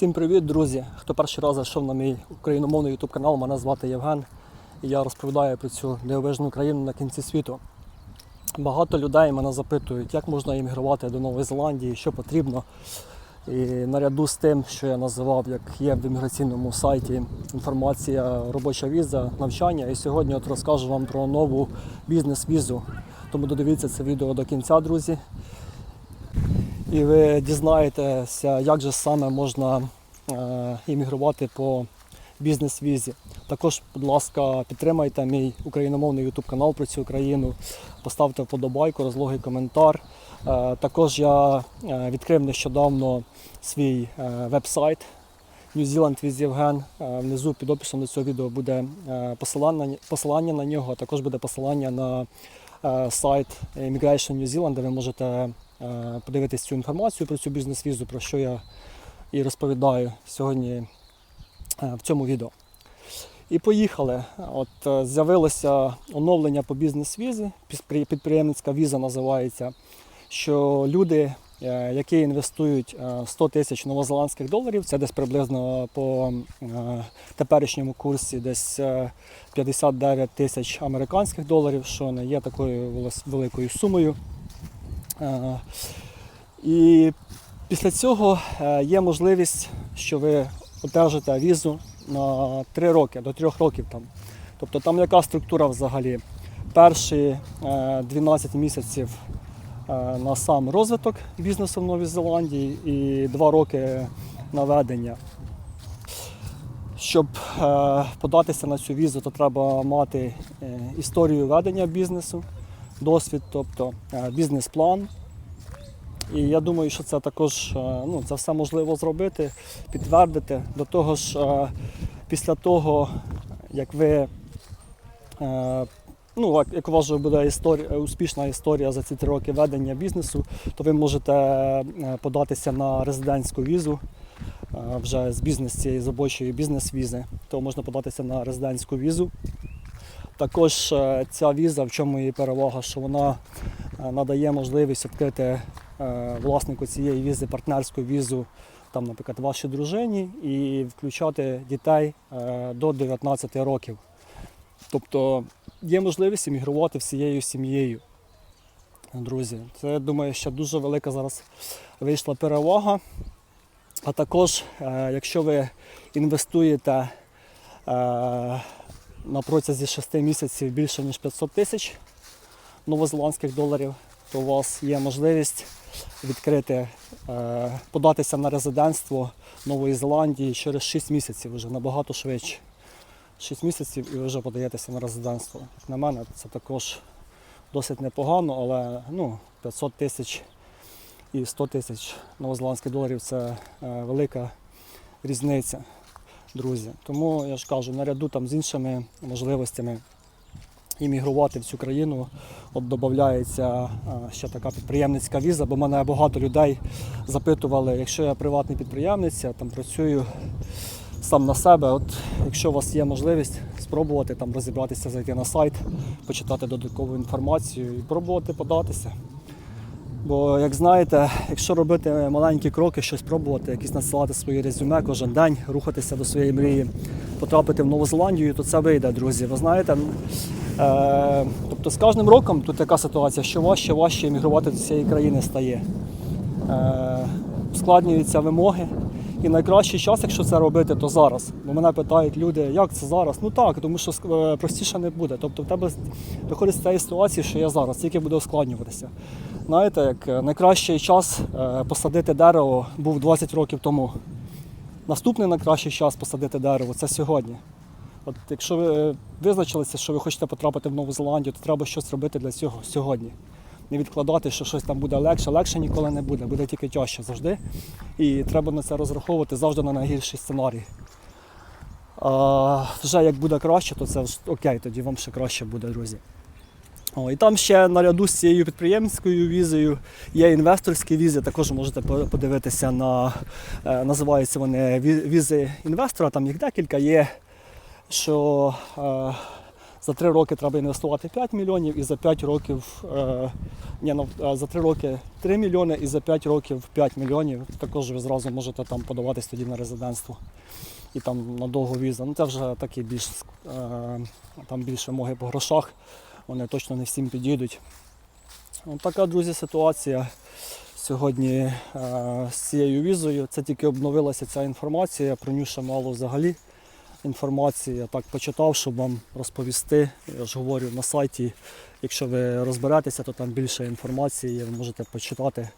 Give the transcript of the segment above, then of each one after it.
Всім привіт, друзі! Хто перший раз зайшов на мій україномовний YouTube канал, мене звати Євген. І я розповідаю про цю дивовижну країну на кінці світу. Багато людей мене запитують, як можна іммігрувати до Нової Зеландії, що потрібно. І наряду з тим, що я називав, як є в імміграційному сайті інформація, робоча віза, навчання. І сьогодні от розкажу вам про нову бізнес-візу. Тому додивіться це відео до кінця, друзі. І ви дізнаєтеся, як же саме можна е, іммігрувати по бізнес-візі. Також, будь ласка, підтримайте мій україномовний YouTube канал про цю країну, поставте вподобайку, розлогий коментар. Е, також я е, відкрив нещодавно свій веб-сайт New Zealand with Євген. Внизу під описом до цього відео буде посилання, посилання на нього, а також буде посилання на сайт Immigration New Zealand, де ви можете подивитись цю інформацію про цю бізнес-візу, про що я і розповідаю сьогодні е, в цьому відео. І поїхали. От е, з'явилося оновлення по бізнес-візі, підприємницька віза називається, що люди, е, які інвестують е, 100 тисяч новозеландських доларів, це десь приблизно по е, теперішньому курсі десь е, 59 тисяч американських доларів, що не є такою великою сумою. Е, І після цього е, є можливість, що ви одержите візу на 3 роки, до 3 років там. Тобто там яка структура взагалі? Перші е, 12 місяців е, на сам розвиток бізнесу в Новій Зеландії і 2 роки на ведення. Щоб податися на цю візу, то треба мати історію ведення бізнесу, досвід, тобто е, бізнес-план. І я думаю, що це також е, ну, це все можливо зробити, підтвердити. До того ж, е, після того, як ви ну, як- у вас вже буде історія, успішна історія за ці три роки ведення бізнесу, то ви можете податися на резидентську візу вже з бізнес цієї робочої бізнес-візи, то можна податися на резидентську візу. Також е, ця віза, в чому її перевага, що вона е, надає можливість відкрити е, власнику цієї візи партнерську візу, там, наприклад, вашій дружині, і включати дітей до 19 років. Тобто є можливість іммігрувати всією сім'єю. Друзі, це я думаю, що дуже велика зараз вийшла перевага. А також, якщо ви інвестуєте на протязі 6 місяців більше ніж 500 тисяч новозеландських доларів, то у вас є можливість відкрити, е, податися на резидентство Нової Зеландії через 6 місяців, вже набагато швидше. 6 місяців і ви вже подаєтеся на резидентство. Як на мене, це також досить непогано, але ну, 500 тисяч і 100 тисяч новозеландських доларів це е, велика різниця, друзі. Тому я ж кажу, наряду там з іншими можливостями іммігрувати в цю країну, от додається е, ще така підприємницька віза, бо мене багато людей запитували, якщо я приватний підприємець, я там працюю сам на себе. От якщо у вас є можливість спробувати там розібратися, зайти на сайт, почитати додаткову інформацію і пробувати податися. Бо, як знаєте, якщо робити маленькі кроки, щось пробувати, якісь надсилати свої резюме кожен день, рухатися до своєї мрії, потрапити в Нову Зеландію, то це вийде, друзі. Ви знаєте, е, тобто з кожним роком тут така ситуація, що важче, важче емігрувати до цієї країни стає. Е, ускладнюються вимоги. І найкращий час, якщо це робити, то зараз. Бо мене питають люди, як це зараз? Ну так, тому що е, простіше не буде. Тобто в тебе виходить з цієї ситуації, що я зараз, тільки буде ускладнюватися. Знаєте, як е, найкращий час е, посадити дерево був 20 років тому. Наступний найкращий час посадити дерево це сьогодні. От якщо ви визначилися, що ви хочете потрапити в Нову Зеландію, то треба щось робити для цього сьогодні. Не відкладати, що щось там буде легше. Легше ніколи не буде, буде тільки тяжче завжди. І треба на це розраховувати завжди на найгірший сценарій. А, вже як буде краще, то це окей, тоді вам ще краще буде, друзі. О, і там ще наряду з цією підприємською візою є інвесторські візи. Також можете подивитися на е, називаються вони візи інвестора. Там їх декілька є, що е, За 3 роки треба інвестувати 5 мільйонів і за 5 років, е, ні, ну, е, за 3 роки 3 мільйони і за 5 років 5 мільйонів. Також ви зразу можете там подаватись тоді на резидентство і там на довгу візу. Ну це вже такі більш е, там більше вимоги по грошах. Вони точно не всім підійдуть. От така, друзі, ситуація сьогодні е, з цією візою. Це тільки обновилася ця інформація, про ще мало взагалі інформації. Я так почитав, щоб вам розповісти. Я ж говорю на сайті, якщо ви розберетеся, то там більше інформації, ви можете почитати.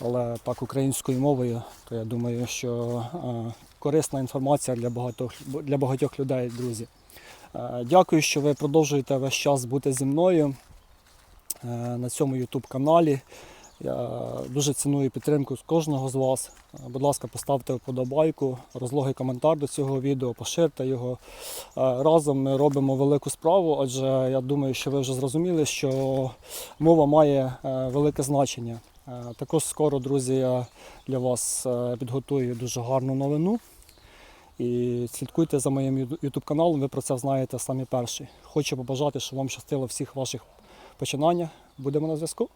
Але так українською мовою, то я думаю, що е, корисна інформація для багатьох, для багатьох людей, друзі. Е, Дякую, що ви продовжуєте весь час бути зі мною е, на цьому YouTube каналі. Я дуже ціную підтримку з кожного з вас. Будь ласка, поставте вподобайку, розлогий коментар до цього відео, поширте його. Е, Разом ми робимо велику справу, адже я думаю, що ви вже зрозуміли, що мова має е, велике значення. Е, Також скоро, друзі, я для вас підготую дуже гарну новину. І слідкуйте за моїм YouTube каналом, ви про це знаєте самі перші. Хочу побажати, щоб вам щастило всіх ваших починаннях. Будемо на зв'язку.